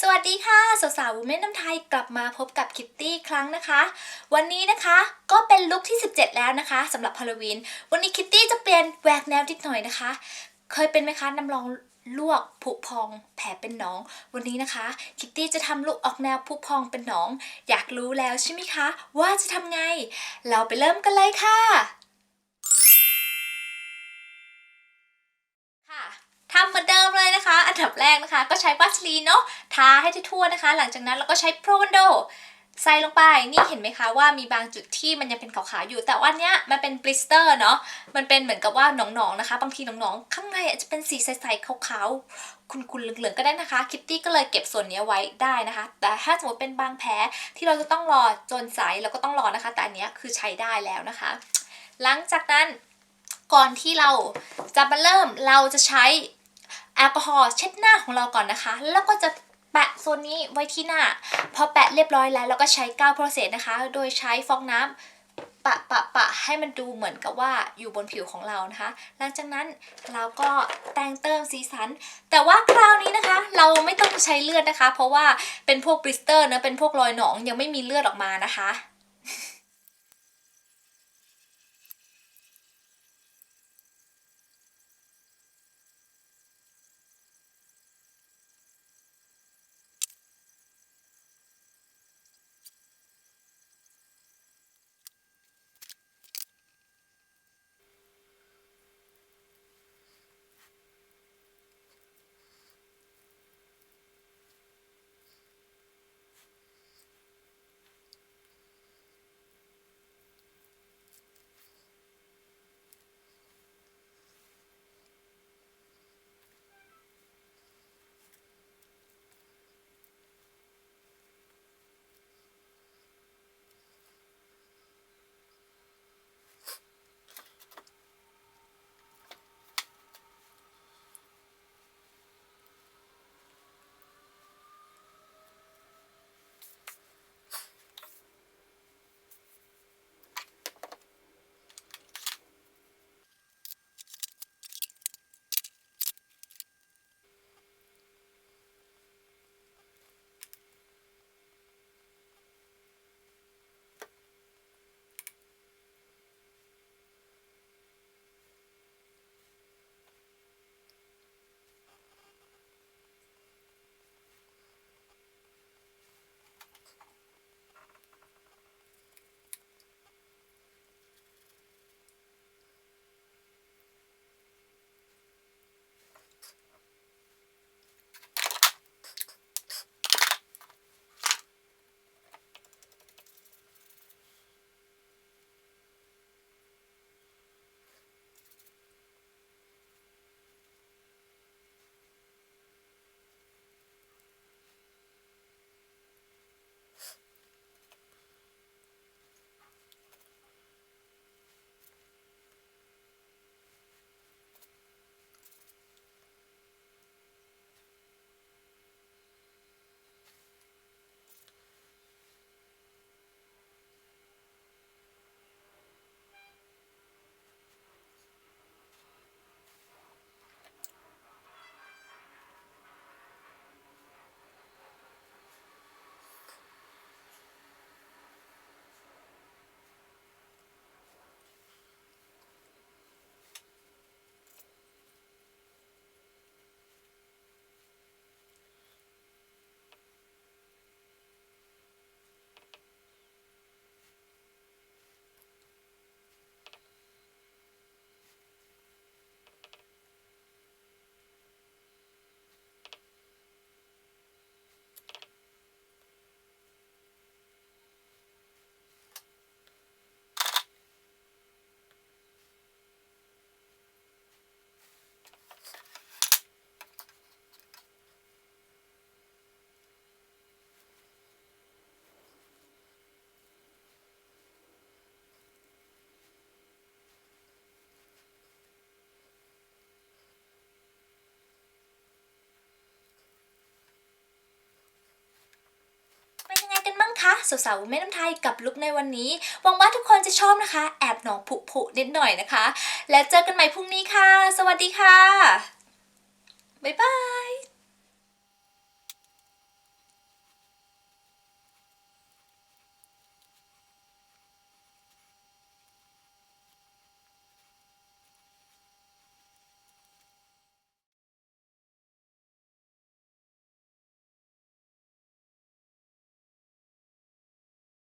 สวัสดีค่ะสาวๆวูเมนน้ำไทยกลับมาพบกับคิตตี้ครั้งนะคะ วันนี้นะคะก็เป็นลุคที่ 17 แล้วนะคะสำหรับฮาโลวีนวันนี้คิตตี้จะเปลี่ยนแหวกแนวนิดหน่อยนะคะ เคยเป็นไหมคะน้ำรองลวกผุพอง แผลเป็นหนอง วันนี้นะคะ คิตตี้จะทำลุคออกแนวผุพองเป็นหนอง อยากรู้แล้วใช่ไหมคะ ว่าจะทำไง เราไปเริ่มกันเลยค่ะค่ะทำเหมือนะก็ใช้วัสลีนเนาะทาให้ทั่วๆนะคะ หลังจากนั้นเราก็ใช้โปรวันโดใส่ลงไป นี่เห็นไหมคะว่ามีบางจุดที่มันยังเป็นขาวๆอยู่ แต่ว่าเนี้ยมันเป็นบลิสเตอร์เนาะ มันเป็นเหมือนกับว่าหนองๆนะคะ บางทีหนองๆ ข้างในอาจจะเป็นสีใสๆขาวๆ คุณๆ เหลืองๆ ก็ได้นะคะ คิตตี้ก็เลยเก็บส่วนนี้ไว้ได้นะคะ แต่ถ้าสมมติเป็นบางแผลที่เราจะต้องรอจนใสเราก็ต้องรอนะคะ แต่อันเนี้ยคือใช้ได้แล้วนะคะ หลังจากนั้นก่อนที่เราจะมาเริ่มเราจะใช้ แอลกอฮอล์เช็ดหน้าของเราก่อนนะคะ แล้วก็จะแปะโซนนี้ไว้ที่หน้า พอแปะเรียบร้อยแล้วเราก็ใช้ก้าวโปรเซสนะคะ โดยใช้ฟองน้ำปะปะปะให้มันดูเหมือนกับว่าอยู่บนผิวของเรานะคะ หลังจากนั้นเราก็แต่งเติมสีสัน แต่ว่าคราวนี้นะคะ เราไม่ต้องใช้เลือดนะคะ เพราะว่าเป็นพวกบริสเตอร์นะเป็นพวกรอยหนองยังไม่มีเลือดออกมานะคะ บ้างคะสาวๆแม่น้ำไทยกับลุกในวันนี้หวังว่าทุกคนจะชอบนะคะ แอบหนองผุๆนิดหน่อยนะคะ แล้วเจอกันใหม่พรุ่งนี้ค่ะ สวัสดีค่ะ บ๊ายบาย